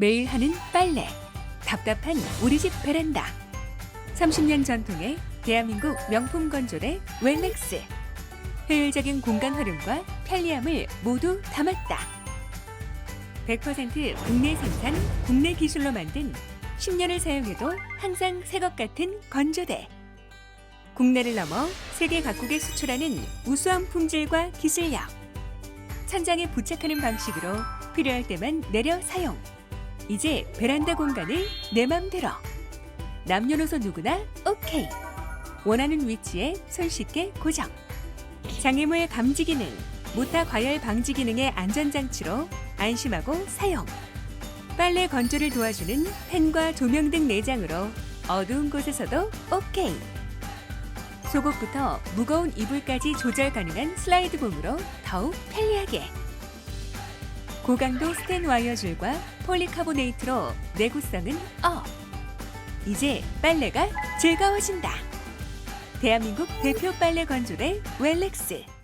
매일 하는 빨래. 답답한 우리 집 베란다. 30년 전통의 대한민국 명품 건조대 웰렉스. 효율적인 공간 활용과 편리함을 모두 담았다. 100% 국내 생산, 국내 기술로 만든 10년을 사용해도 항상 새 것 같은 건조대. 국내를 넘어 세계 각국에 수출하는 우수한 품질과 기술력. 천장에 부착하는 방식으로 필요할 때만 내려 사용. 이제 베란다 공간을 내 맘대로. 남녀노소 누구나 오케이. 원하는 위치에 손쉽게 고정. 장애물 감지 기능, 모타 과열 방지 기능의 안전장치로 안심하고 사용. 빨래 건조를 도와주는 펜과 조명 등 내장으로 어두운 곳에서도 오케이. 속옷부터 무거운 이불까지 조절 가능한 슬라이드 봄으로 더욱 편리하게. 고강도 스텐 와이어 줄과 폴리카보네이트로 내구성은 업. 이제 빨래가 즐거워진다. 대한민국 대표 빨래 건조대 웰렉스.